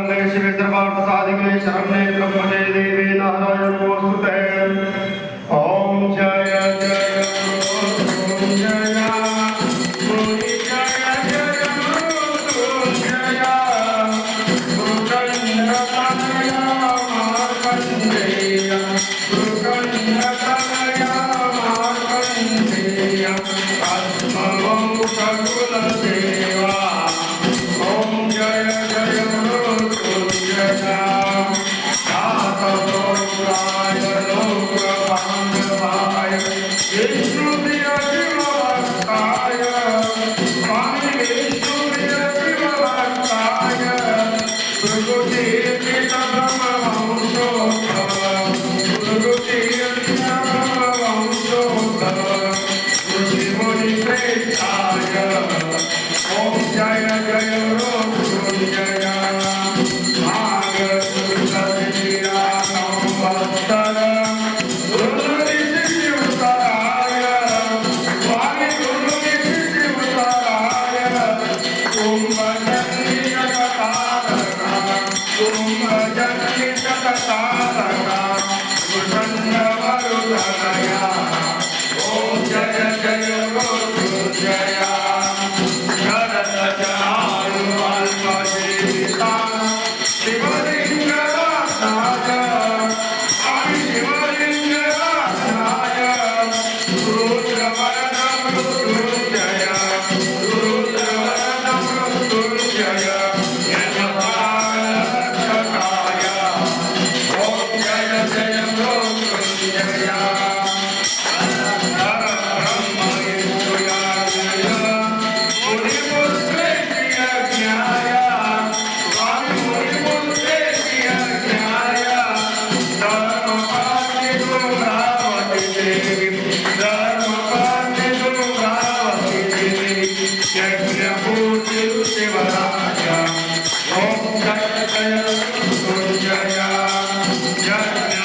मंगलेश विद्रवा प्रसादिके शरण्ये त्र्यम्बके देवे नारायणो सुते ॐ जय जय ॐ जय। Jaya Jaya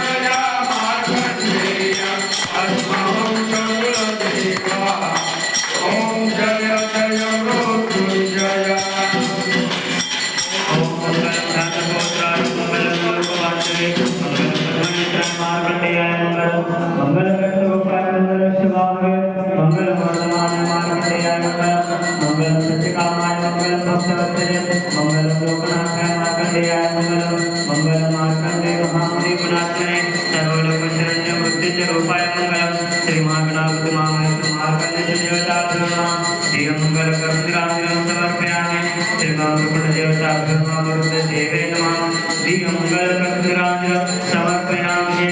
मंगल सत्यकामाय मंगल भक्तवत्तये मंगल लोकनाथाय मार्कंडेयाय मंगल मंगल मार्कंडे महामणि गुणात्मने सर्वलोक शरण्य मुक्ति स्वरूपाय मंगल श्री महागणापति महामहेश्वर मार्कंडे देवता प्रणाम श्री मंगल कर्तिकामिरं समर्पयामि श्री महागणपति देवता प्रणाम वरुण देवे नमः। श्री मंगल कर्तिकामिरं समर्पयामि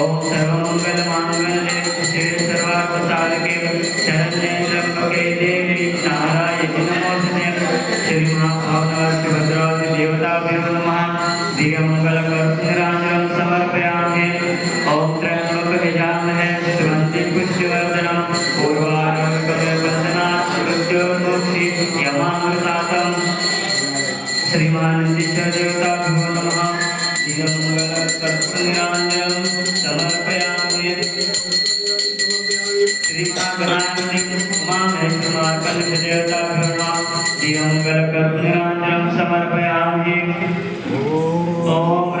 ओम सर्वमंगल मांगल्ये यमानुतातं श्रीमानसिद्धदेवताभ्यो नमः. इदं मङ्गलकर्तनिराञ्जनं समर्पयामि. श्रीमाकराकण्ठदेवताभ्यो नमः इदं मङ्गलकर्तनिराञ्जनं समर्पयामि. ॐ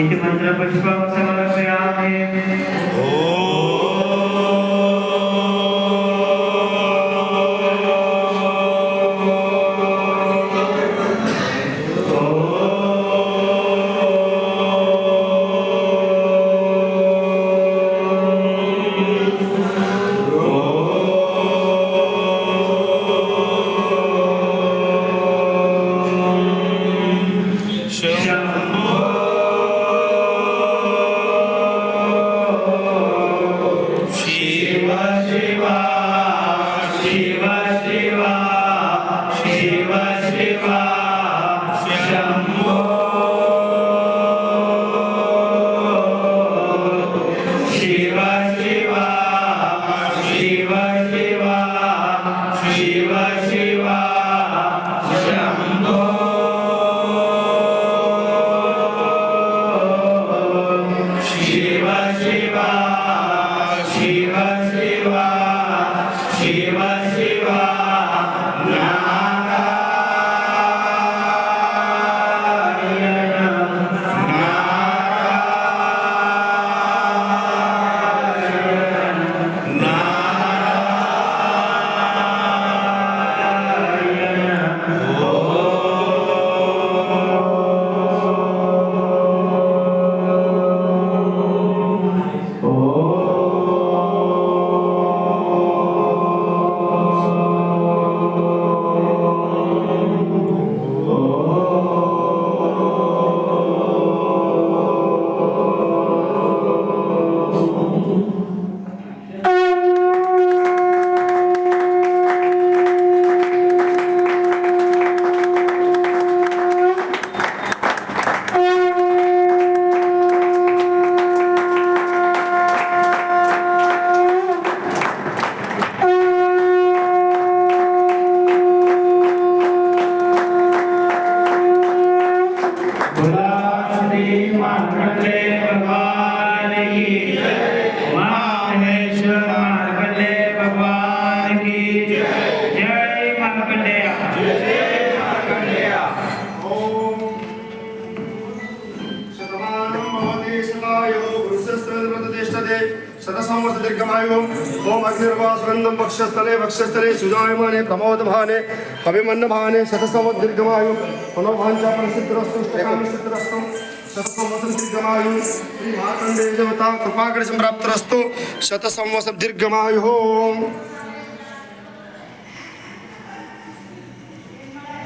इति मन्त्रपुष्पं समर्पयामि शतायो गुरुशस्त्रप्रतिष्ठते शतसंवत्सर दीर्घमायु ओम अग्निर्वा सुगंधम वक्षस्थले वक्षस्थले सुजायमाने प्रमोदभाने अभिमन्यभाने शतसंवत्सर दीर्घमायु मनोभांचा प्रसिद्धरस्तु इष्टकामसिद्धरस्तु शतसंवत्सर दीर्घमायु श्री